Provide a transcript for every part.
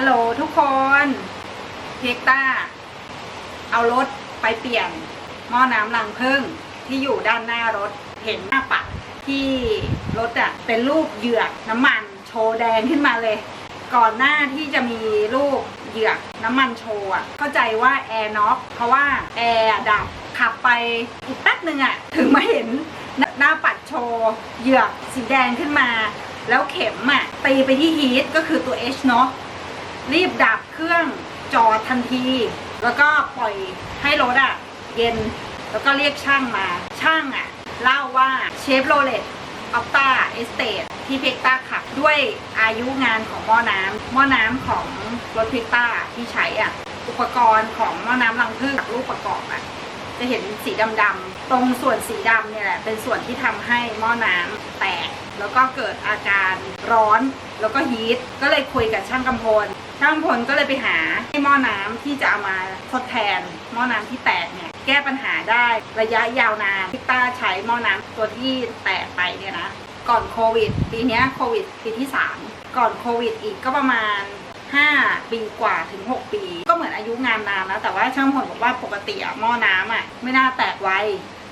ฮัลโหลทุกคนเพกต้าเอารถไปเปลี่ยนหม้อน้ำรังพึ่งที่อยู่ด้านหน้ารถเห็นหน้าปัดที่รถอะเป็นรูปเหยือกน้ำมันโชว์แดงขึ้นมาเลย ก่อนหน้าที่จะมีรูปเหยือกน้ำมันโชว์อะเข้าใจว่าแอร์น็อกเพราะว่าแอร์ดับขับไปอีกแป๊บหนึ่งอะถึงมาเห็นหน้าปัดโชว์เหยือกสีแดงขึ้นมา แล้วเข็มอะตีไปที่ฮีทก็คือตัว H เนาะ รีบดับเครื่องจอดทันที แล้วก็ปล่อยให้รถอะเย็น แล้วก็เรียกช่างมา ช่างอะเล่าว่าเชฟโรเลตออปตาเอสเตทที่เพกต้าขับด้วยอายุงานของหม้อน้ำหม้อน้ำของรถเพกต้าที่ใช้อะอุปกรณ์ของหม้อน้ำรังผึ้งกับรูปประกอบอะ จะเห็นสีดำๆตรงส่วนสีดำเนี่ยแหละ เป็นส่วนที่ทำให้หม้อน้ำแตก แล้วก็เกิดอาการร้อนแล้วก็ฮีทก็เลยคุยกับช่างกำพล ช่างพลก็เลยไปหาให้หม้อน้ำที่จะเอามาทดแทนหม้อน้ำที่แตกเนี่ยแก้ปัญหาได้ระยะยาวนานพิต้าใช้หม้อน้ำตัวที่แตกไปเนี่ยนะก่อนโควิด ปีนี้โควิดปีที่ 3 ก่อนโควิดอีกก็ประมาณ 5 ปีกว่าถึง 6 ปี ก็เหมือนอายุงานนานนะแต่ว่าช่างพลบอกว่าปกติอะหม้อน้ำอะไม่น่าแตกไว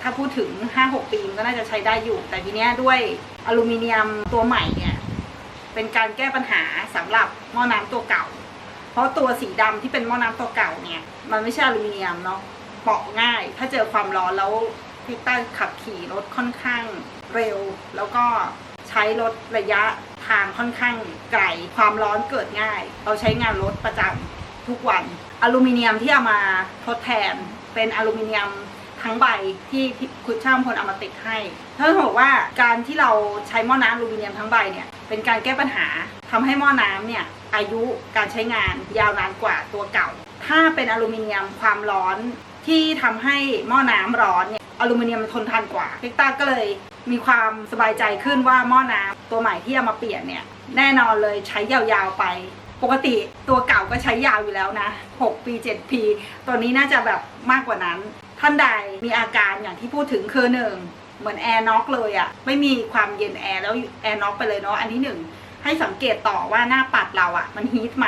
ถ้าพูดถึง 5-6 ปีก็น่าจะใช้ได้อยู่ แต่ทีเนี้ยด้วยอลูมิเนียมตัวใหม่เนี่ย เป็นการแก้ปัญหาสำหรับหม้อน้ำตัวเก่า เพราะตัวสีดำที่เป็นหม้อน้ำตัวเก่าเนี่ย มันไม่ใช่อลูมิเนียมเนาะเปาะง่าย ถ้าเจอความร้อนแล้วพี่ต้าขับขี่รถค่อนข้างเร็ว แล้วก็ใช้รถระยะทางค่อนข้างไกลความร้อนเกิดง่าย เราใช้งานรถประจำทุกวัน อลูมิเนียมที่เอามาทดแทนเป็นอลูมิเนียมทั้งใบที่ที่คุณช่างพลเอามาติดให้ท่านบอกว่าการที่เราใช้หม้อน้ำอลูมิเนียมทั้งใบเนี่ย เป็นการแก้ปัญหาทำให้หม้อน้ำเนี่ยอายุการใช้งานยาวนานกว่าตัวเก่า ถ้าเป็นอลูมิเนียมความร้อนที่ทำให้หม้อน้ำร้อนเนี่ยอลูมิเนียมมันทนทานกว่าพิกต้าก็เลยมีความสบายใจขึ้นว่าหม้อน้ำตัวใหม่ที่เอามาเปลี่ยนเนี่ยแน่นอนเลยใช้ยาวๆไป ปกติตัวเก่าก็ใช้ยาวอยู่แล้วนะ 6 ปี 7 ปี ตัวนี้น่าจะแบบมากกว่านั้น ท่านใดมีอาการอย่างที่พูดถึงคือหนึ่ง เหมือนแอร์น็อกเลยอะไม่มีความเย็นแอร์แล้วแอร์น็อกไปเลยเนาะอันที่หนึ่งให้สังเกตต่อว่าหน้าปัดเราอะ่ะมันฮีทไหม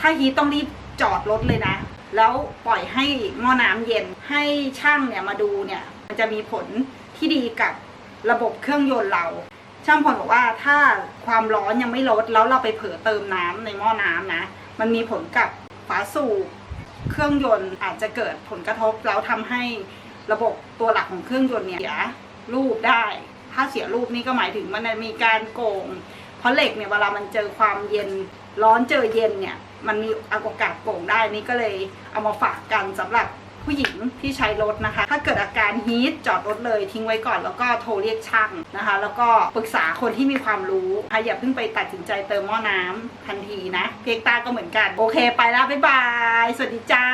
ถ้าฮีทต้องรีบจอดรถเลยนะ แล้วปล่อยให้หม้อน้ำเย็นให้ช่างเนี่ยมาดูเนี่ยมันจะมีผลที่ดีกับระบบเครื่องยนต์เราช่างพลบอกว่าถ้าความร้อนยังไม่ลดแล้วเราไปเผลอเติมน้ำในหม้อน้ำนะ มันมีผลกับฝาสูบเครื่องยนต์อาจจะเกิดผลกระทบแล้วทำให้ระบบตัวหลักของเครื่องยนต์เนี่ยเสีย รูปได้ ถ้าเสียรูปนี่ก็หมายถึงมันมีการโกง เพราะเหล็กเนี่ยเวลามันเจอความเย็นร้อนเจอเย็นเนี่ย มันมีโอกาสโป่งได้นี่ก็เลยเอามาฝากกันสำหรับผู้หญิงที่ใช้รถนะคะ ถ้าเกิดอาการฮีทจอดรถเลยทิ้งไว้ก่อนแล้วก็โทรเรียกช่างนะคะ แล้วก็ปรึกษาคนที่มีความรู้นะคะอย่าเพิ่งไปตัดสินใจเติมหม้อน้ำทันทีนะ เพียกตาก็เหมือนกัน โอเคไปแล้วบ๊ายบาย สวัสดีจ้า